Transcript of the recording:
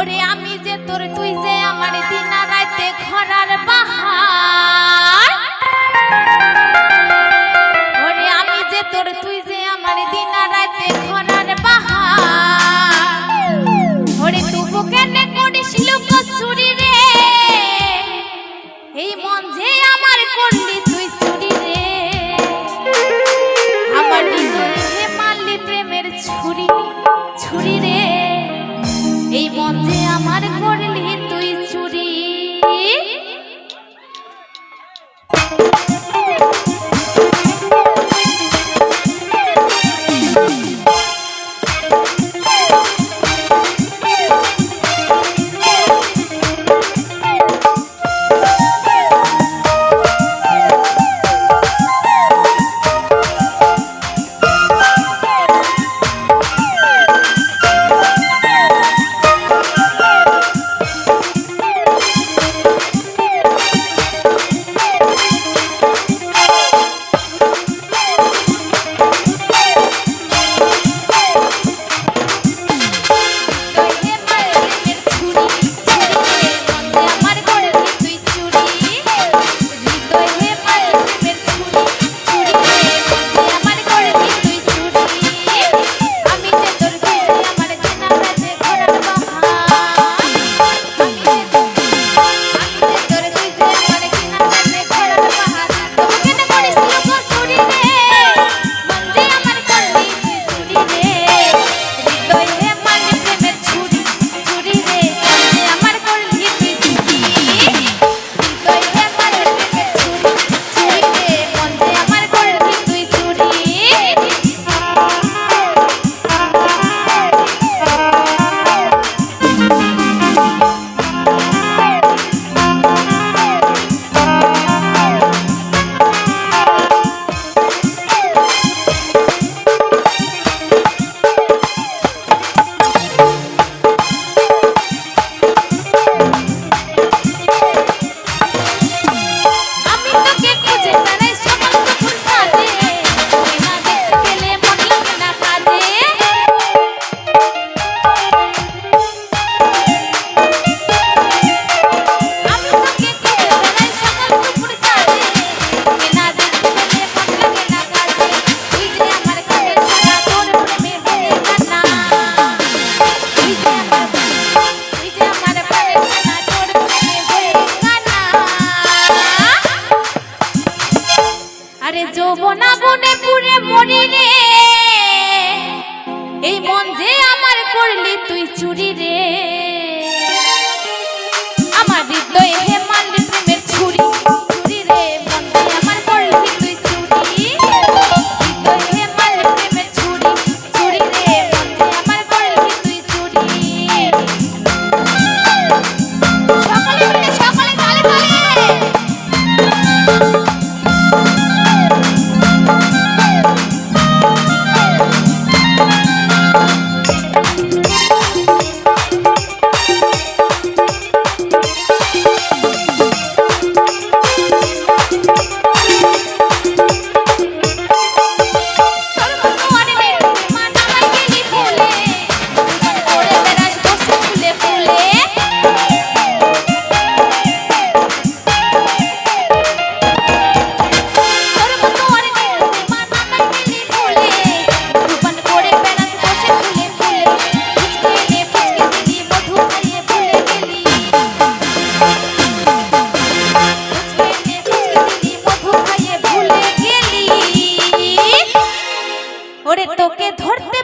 ওরে আমি যে তোর তুই যে আমার দিন আমার করলি তুই চুরি রে। আমার হৃদয় ওরে তোকে ধরতে